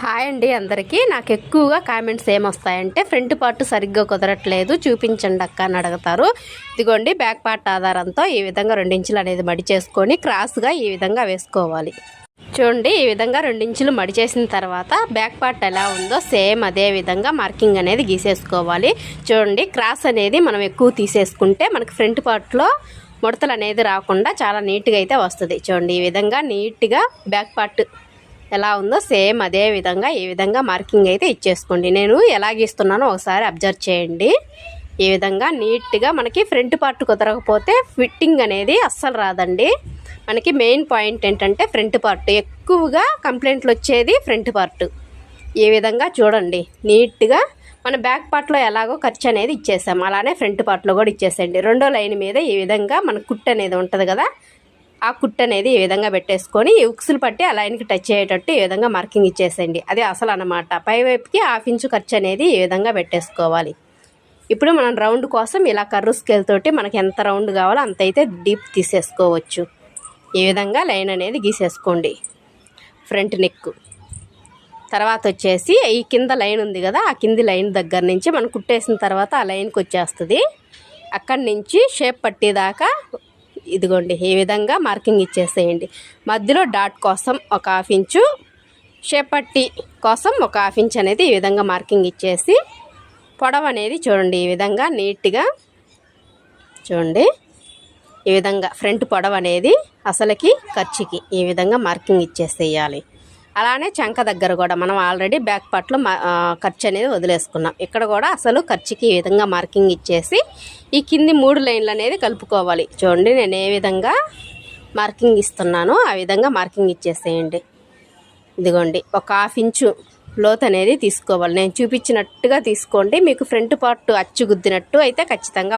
Hi అండి అందరికీ. నాకు ఎక్కువగా కామెంట్స్ ఏమొస్తాయంటే ఫ్రంట్ పార్ట్ సరిగ్గా కుదరట్లేదు చూపించండి అక్క అని అడుగుతారు. ఇదిగోండి బ్యాక్ పార్ట్ ఆధారంతో ఈ విధంగా రెండించులు అనేది మడి చేసుకొని క్రాస్గా ఈ విధంగా వేసుకోవాలి. చూడండి ఈ విధంగా రెండించులు మడి చేసిన తర్వాత బ్యాక్ పార్ట్ ఎలా ఉందో సేమ్ అదే విధంగా మార్కింగ్ అనేది గీసేసుకోవాలి. చూడండి క్రాస్ అనేది మనం ఎక్కువ తీసేసుకుంటే మనకు ఫ్రంట్ పార్ట్లో ముడతలు అనేది రాకుండా చాలా నీట్గా అయితే వస్తుంది. చూడండి ఈ విధంగా నీట్గా బ్యాక్ పార్ట్ ఎలా ఉందో సేమ్ అదే విధంగా ఈ విధంగా మార్కింగ్ అయితే ఇచ్చేసుకోండి. నేను ఎలా గీస్తున్నానో ఒకసారి అబ్జర్వ్ చేయండి. ఈ విధంగా నీట్గా మనకి ఫ్రంట్ పార్ట్ కుదరకపోతే ఫిట్టింగ్ అనేది అస్సలు రాదండి. మనకి మెయిన్ పాయింట్ ఏంటంటే ఫ్రంట్ పార్ట్. ఎక్కువగా కంప్లైంట్లు వచ్చేది ఫ్రంట్ పార్ట్. ఈ విధంగా చూడండి. నీట్గా మన బ్యాక్ పార్ట్లో ఎలాగో ఖర్చు అనేది ఇచ్చేసాం. అలానే ఫ్రంట్ పార్ట్లో కూడా ఇచ్చేసేయండి. రెండో లైన్ మీద ఈ విధంగా మన కుట్టు అనేది ఉంటుంది కదా ఆ కుట్ అనేది ఈ విధంగా పెట్టేసుకొని ఈ ఉక్సులు పట్టి ఆ లైన్కి టచ్ అయ్యేటట్టు ఈ విధంగా మార్కింగ్ ఇచ్చేసేయండి. అది అసలు అనమాట పైవైపుకి హాఫ్ ఇంచు ఖర్చు అనేది ఈ విధంగా పెట్టేసుకోవాలి. ఇప్పుడు మనం రౌండ్ కోసం ఇలా కర్రు స్కేల్ తోటి మనకి ఎంత రౌండ్ కావాలో అంత అయితే డీప్ తీసేసుకోవచ్చు. ఈ విధంగా లైన్ అనేది గీసేసుకోండి. Front neck. తర్వాత వచ్చేసి ఈ కింద లైన్ ఉంది కదా ఆ కింది లైన్ దగ్గర నుంచి మనం కుట్టేసిన తర్వాత ఆ లైన్కి వచ్చేస్తుంది. అక్కడి నుంచి షేప్ పట్టేదాకా ఇదిగోండి ఈ విధంగా మార్కింగ్ ఇచ్చేసేయండి. మధ్యలో డాట్ కోసం ఒక హాఫ్ ఇంచు షేపట్టి కోసం ఒక హాఫ్ ఇంచ్ అనేది ఈ విధంగా మార్కింగ్ ఇచ్చేసి పొడవు అనేది చూడండి ఈ విధంగా నీట్గా చూడండి ఈ విధంగా ఫ్రంట్ పొడవు అనేది అసలుకి ఖర్చుకి ఈ విధంగా మార్కింగ్ ఇచ్చేసేయాలి. అలానే చంక దగ్గర కూడా మనం ఆల్రెడీ బ్యాక్ పార్ట్లో మా ఖర్చు అనేది వదిలేసుకున్నాం. ఇక్కడ కూడా అసలు ఖర్చుకి ఈ విధంగా మార్కింగ్ ఇచ్చేసి ఈ కింది మూడు లైన్లు అనేది కలుపుకోవాలి. చూడండి నేను ఏ విధంగా మార్కింగ్ ఇస్తున్నానో ఆ విధంగా మార్కింగ్ ఇచ్చేసేయండి. ఇదిగోండి ఒక హాఫ్ ఇంచు లోత్ అనేది తీసుకోవాలి. నేను చూపించినట్టుగా తీసుకోండి. మీకు ఫ్రంట్ పార్ట్ అచ్చు గుద్దినట్టు అయితే ఖచ్చితంగా